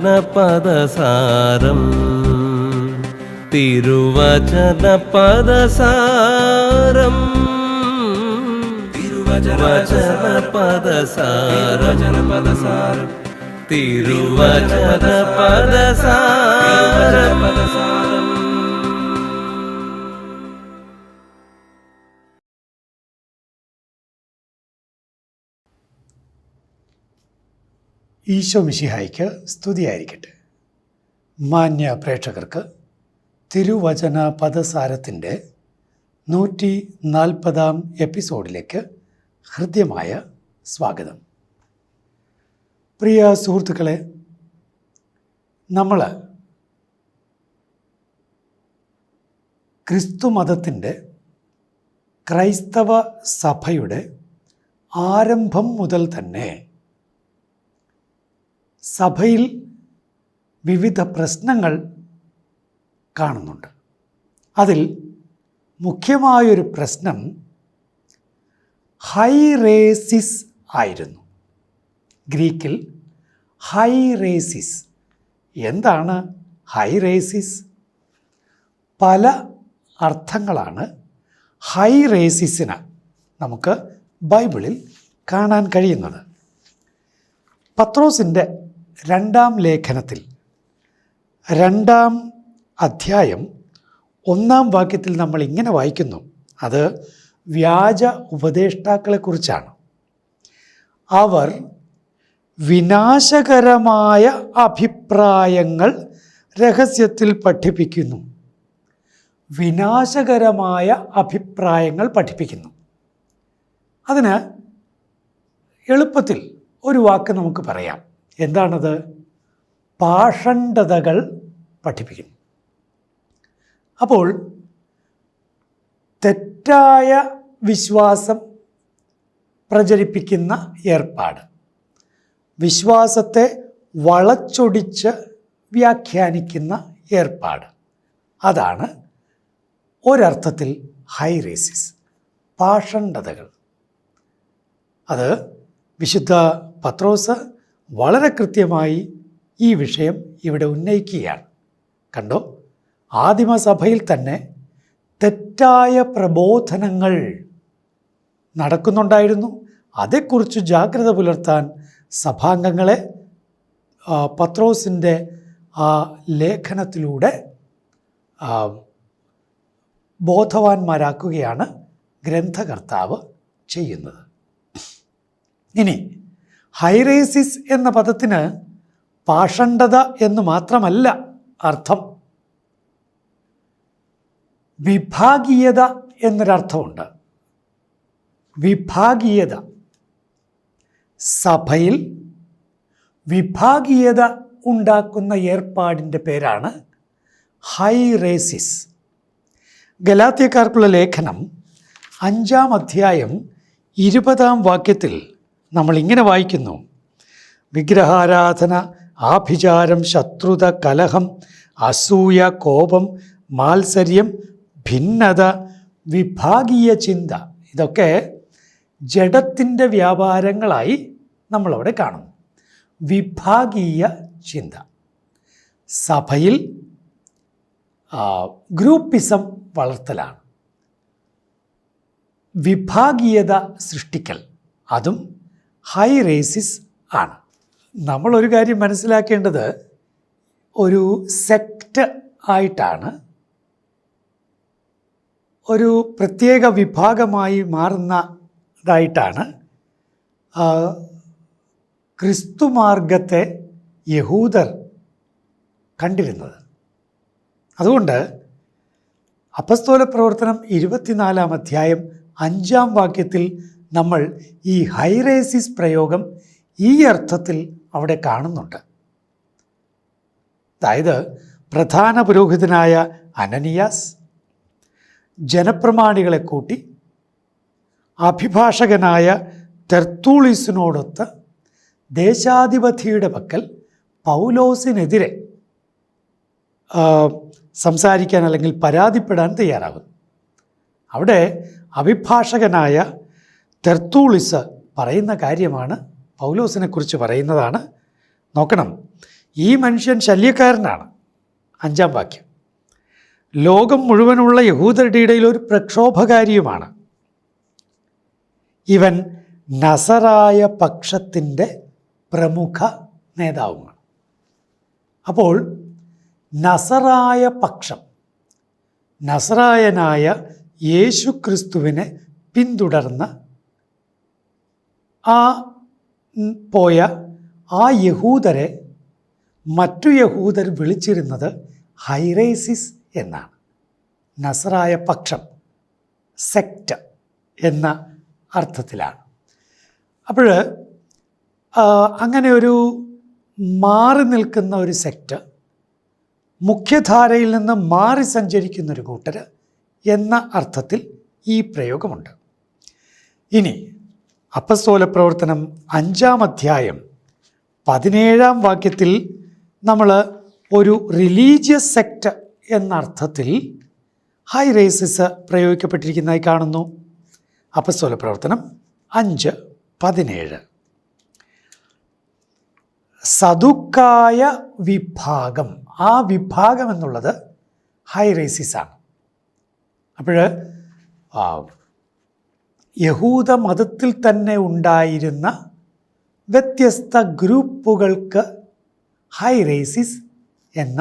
തിരുവചനപദസാരം തിരുവചനപദസാരം. തിരുവചനപദസാരം. തിരുവചനപദസാരം. ഈശോ മിശിഹായ്ക്ക് സ്തുതിയായിരിക്കട്ടെ. മാന്യ പ്രേക്ഷകർക്ക് തിരുവചന പദസാരത്തിന്റെ നൂറ്റി നാൽപ്പതാം എപ്പിസോഡിലേക്ക് ഹൃദ്യമായ സ്വാഗതം. പ്രിയ സുഹൃത്തുക്കളെ നമ്മൾ ക്രിസ്തു മതത്തിന്റെ ക്രൈസ്തവ സഭയുടെ ആരംഭം മുതൽ തന്നെ സഭയിൽ വിവിധ പ്രശ്നങ്ങൾ കാണുന്നുണ്ട്. അതിൽ മുഖ്യമായൊരു പ്രശ്നം ഹൈറേസിസ് ആയിരുന്നു. ഗ്രീക്കിൽ ഹൈറേസിസ്. എന്താണ് ഹൈറേസിസ്? പല അർത്ഥങ്ങളാണ് ഹൈറേസിസിന് നമുക്ക് ബൈബിളിൽ കാണാൻ കഴിയുന്നത്. പത്രോസിന്റെ രണ്ടാം ലേഖനത്തിൽ രണ്ടാം അധ്യായം ഒന്നാം വാക്യത്തിൽ നമ്മൾ ഇങ്ങനെ വായിക്കുന്നു. അത് വ്യാജ ഉപദേഷ്ടാക്കളെക്കുറിച്ചാണ്. അവർ വിനാശകരമായ അഭിപ്രായങ്ങൾ രഹസ്യത്തിൽ പഠിപ്പിക്കുന്നു. വിനാശകരമായ അഭിപ്രായങ്ങൾ പഠിപ്പിക്കുന്നു. അതിന് എളുപ്പത്തിൽ ഒരു വാക്ക് നമുക്ക് പറയാം. എന്താണത്? പാഷണ്ഡതകൾ പഠിപ്പിക്കും. അപ്പോൾ തെറ്റായ വിശ്വാസം പ്രചരിപ്പിക്കുന്ന ഏർപ്പാട്. വിശ്വാസത്തെ വളച്ചൊടിച്ച് വ്യാഖ്യാനിക്കുന്ന ഏർപ്പാട്. അതാണ് ഒരർത്ഥത്തിൽ ഹൈറേസിസ് പാഷണ്ഡതകൾ. അത് വിശുദ്ധ പത്രോസ് വളരെ കൃത്യമായി ഈ വിഷയം ഇവിടെ ഉന്നയിക്കുകയാണ്. കണ്ടോ? ആദിമസഭയിൽ തന്നെ തെറ്റായ പ്രബോധനങ്ങൾ നടക്കുന്നുണ്ടായിരുന്നു. അതേക്കുറിച്ച് ജാഗ്രത പുലർത്താൻ സഭാംഗങ്ങളെ പത്രോസിന്റെ ആ ലേഖനത്തിലൂടെ ബോധവാന്മാരാക്കുകയാണ് ഗ്രന്ഥകർത്താവ് ചെയ്യുന്നത്. ഇനി ഹൈറേസിസ് എന്ന പദത്തിന് പാഷണ്ഡത എന്ന് മാത്രമല്ല അർത്ഥം. വിഭാഗീയത എന്നൊരർത്ഥമുണ്ട്. വിഭാഗീയത. സഭയിൽ വിഭാഗീയത ഉണ്ടാക്കുന്ന ഏർപ്പാടിന്റെ പേരാണ് ഹൈറേസിസ്. ഗലാത്യക്കാർക്കുള്ള ലേഖനം അഞ്ചാം അധ്യായം ഇരുപതാം വാക്യത്തിൽ നമ്മൾ ഇങ്ങനെ വായിക്കുന്നു. വിഗ്രഹാരാധന ആഭിചാരം ശത്രുത കലഹം അസൂയ കോപം മാത്സര്യം ഭിന്നത വിഭാഗീയ ചിന്ത ഇതൊക്കെ ജഡത്തിന്റെ വ്യാപാരങ്ങളായി നമ്മളവിടെ കാണുന്നു. വിഭാഗീയ ചിന്ത. സഭയിൽ ഗ്രൂപ്പിസം വളർത്തലാണ്. വിഭാഗീയത സൃഷ്ടിക്കൽ. അതും ഹൈ റേസിസ് ആണ്. നമ്മളൊരു കാര്യം മനസ്സിലാക്കേണ്ടത് ഒരു സെക്റ്റ് ആയിട്ടാണ് ഒരു പ്രത്യേക വിഭാഗമായി മാറുന്നതായിട്ടാണ് ക്രിസ്തുമാർഗത്തെ യഹൂദർ കണ്ടിരുന്നത്. അതുകൊണ്ട് അപസ്തോല പ്രവർത്തനം ഇരുപത്തിനാലാം അധ്യായം അഞ്ചാം വാക്യത്തിൽ നമ്മൾ ഈ ഹൈറേസിസ് പ്രയോഗം ഈ അർത്ഥത്തിൽ അവിടെ കാണുന്നുണ്ട്. അതായത് പ്രധാന പുരോഹിതനായ അനനിയാസ് ജനപ്രമാണികളെ കൂട്ടി അഭിഭാഷകനായ തെർത്തൂളിസിനോടൊത്ത് ദേശാധിപതിയുടെ പക്കൽ പൗലോസിനെതിരെ സംസാരിക്കാൻ അല്ലെങ്കിൽ പരാതിപ്പെടാൻ തയ്യാറാകുന്നു. അവിടെ അഭിഭാഷകനായ തെർത്തൂളിസ് പറയുന്ന കാര്യമാണ് പൗലോസിനെക്കുറിച്ച് പറയുന്നതാണ്. നോക്കണം ഈ മനുഷ്യൻ ശല്യക്കാരനാണ്. അഞ്ചാം വാക്യം. ലോകം മുഴുവനുള്ള യഹൂദരുടെ ഇടയിൽ ഒരു പ്രക്ഷോഭകാരിയുമാണ്. ഇവൻ നസറായ പക്ഷത്തിന്റെ പ്രമുഖ നേതാവുമാണ്. അപ്പോൾ നസറായ പക്ഷം നസറായനായ യേശു ക്രിസ്തുവിനെ പിന്തുടർന്ന് ആ പോയ ആ യഹൂദരെ മറ്റു യഹൂദർ വിളിച്ചിരുന്നത് ഹൈറേസിസ് എന്നാണ്. നസറായ പക്ഷം സെക്റ്റ് എന്ന അർത്ഥത്തിലാണ്. അപ്പോൾ അങ്ങനെ ഒരു മാറി നിൽക്കുന്ന ഒരു സെക്റ്റ് മുഖ്യധാരയിൽ നിന്ന് മാറി സഞ്ചരിക്കുന്നൊരു കൂട്ടർ എന്ന അർത്ഥത്തിൽ ഈ പ്രയോഗമുണ്ട്. ഇനി അപ്പസ്തോല പ്രവർത്തനം അഞ്ചാം അധ്യായം പതിനേഴാം വാക്യത്തിൽ നമ്മൾ ഒരു റിലീജിയസ് സെക്റ്റ് എന്നർത്ഥത്തിൽ ഹൈ റേസിസ് പ്രയോഗിക്കപ്പെട്ടിരിക്കുന്നതായി കാണുന്നു. അപ്പസ്തോല പ്രവർത്തനം അഞ്ച് പതിനേഴ്. സതുക്കായ വിഭാഗം. ആ വിഭാഗം എന്നുള്ളത് ഹൈ റേസിസ് ആണ്. അപ്പോൾ യഹൂദ മതത്തിൽ തന്നെ ഉണ്ടായിരുന്ന വ്യത്യസ്ത ഗ്രൂപ്പുകൾക്ക് ഹൈ റേസിസ് എന്ന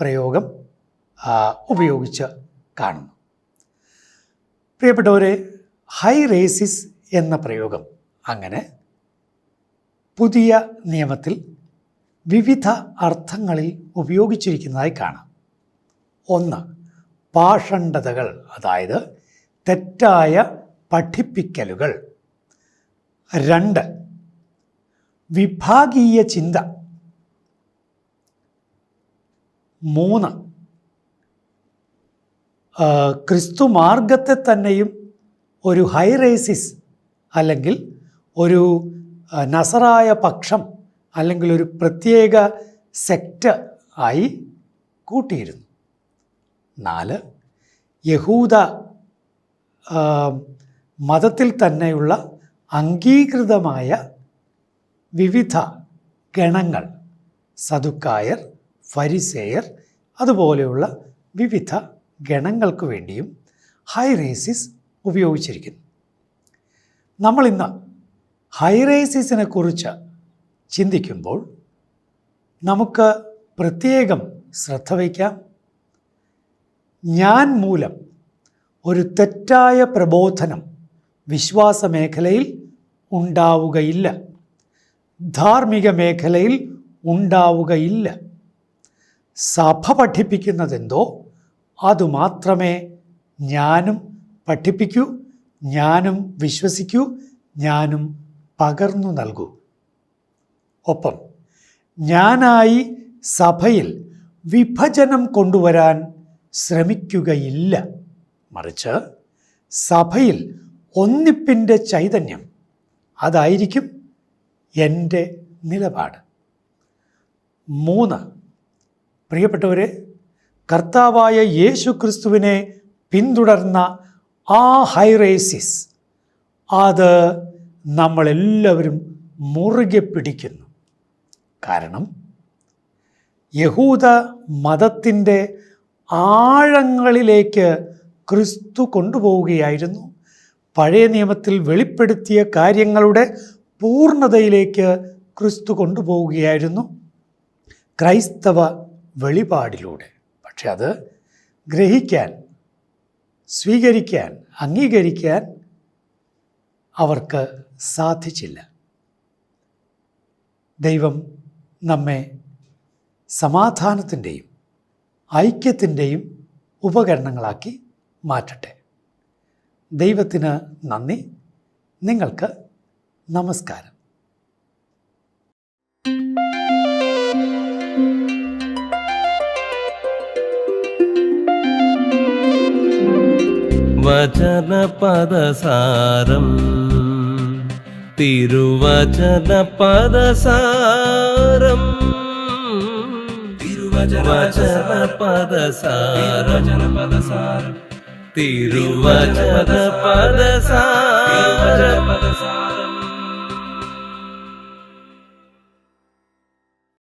പ്രയോഗം ഉപയോഗിച്ച് കാണുന്നു. പ്രിയപ്പെട്ടവരെ ഹൈ റേസിസ് എന്ന പ്രയോഗം അങ്ങനെ പുതിയ നിയമത്തിൽ വിവിധ അർത്ഥങ്ങളിൽ ഉപയോഗിച്ചിരിക്കുന്നതായി കാണാം. ഒന്ന് പാഷണ്ഡതകൾ അതായത് തെറ്റായ പഠിപ്പിക്കലുകൾ. രണ്ട് വിഭാഗീയ ചിന്ത. മൂന്ന് ക്രിസ്തു മാർഗത്തെ തന്നെയും ഒരു ഹൈറേസിസ് അല്ലെങ്കിൽ ഒരു നസറായ പക്ഷം അല്ലെങ്കിൽ ഒരു പ്രത്യേക സെക്റ്റ് ആയി കൂട്ടിയിരുന്നു. നാല് യഹൂദ മതത്തിൽ തന്നെയുള്ള അംഗീകൃതമായ വിവിധ ഗണങ്ങൾ. സതുക്കായർ ഫരിസേയർ അതുപോലെയുള്ള വിവിധ ഗണങ്ങൾക്ക് വേണ്ടിയും ഹൈറേസിസ് ഉപയോഗിച്ചിരിക്കുന്നു. നമ്മളിന്ന് ഹൈറേസിസിനെ കുറിച്ച് ചിന്തിക്കുമ്പോൾ നമുക്ക് പ്രത്യേകം ശ്രദ്ധ വയ്ക്കാം. ഞാൻ മൂലം ഒരു തെറ്റായ പ്രബോധനം വിശ്വാസ മേഖലയിൽ ഉണ്ടാവുകയില്ല. ധാർമ്മിക മേഖലയിൽ ഉണ്ടാവുകയില്ല. സഭ പഠിപ്പിക്കുന്നതെന്തോ? അതുമാത്രമേ ഞാനും പഠിപ്പിക്കൂ ഞാനും വിശ്വസിക്കൂ ഞാനും പകർന്നു നൽകൂ. ഒപ്പം ഞാനായി സഭയിൽ വിഭജനം കൊണ്ടുവരാൻ ശ്രമിക്കുകയില്ല. മറിച്ച് സഭയിൽ ഒന്നിപ്പിന്റെ ചൈതന്യം അതായിരിക്കും എന്റെ നിലപാട്. മൂന്ന് പ്രിയപ്പെട്ടവരെ കർത്താവായ യേശു ക്രിസ്തുവിനെ പിന്തുടർന്ന ആ ഹൈറേസിസ് അത് നമ്മളെല്ലാവരും മുറുകെ പിടിക്കുന്നു. കാരണം യഹൂദ മതത്തിന്റെ ആഴങ്ങളിലേക്ക് ക്രിസ്തു കൊണ്ടുപോവുകയായിരുന്നു. പഴയ നിയമത്തിൽ വെളിപ്പെടുത്തിയ കാര്യങ്ങളുടെ പൂർണതയിലേക്ക് ക്രിസ്തു കൊണ്ടുപോവുകയായിരുന്നു ക്രൈസ്തവ വെളിപാടിലൂടെ. പക്ഷെ അത് ഗ്രഹിക്കാൻ സ്വീകരിക്കാൻ അംഗീകരിക്കാൻ അവർക്ക് സാധിച്ചില്ല. ദൈവം നമ്മെ സമാധാനത്തിന്റെയും ഐക്യത്തിന്റെയും ഉപകരണങ്ങളാക്കി മാറ്റട്ടെ. ദൈവത്തിന് നന്ദി. നിങ്ങൾക്ക് നമസ്കാരം. വചനപദസാരം. തിരുവചനപദസാരം. തിരുവചനപദസാരം. തിരുവചനപദസാരം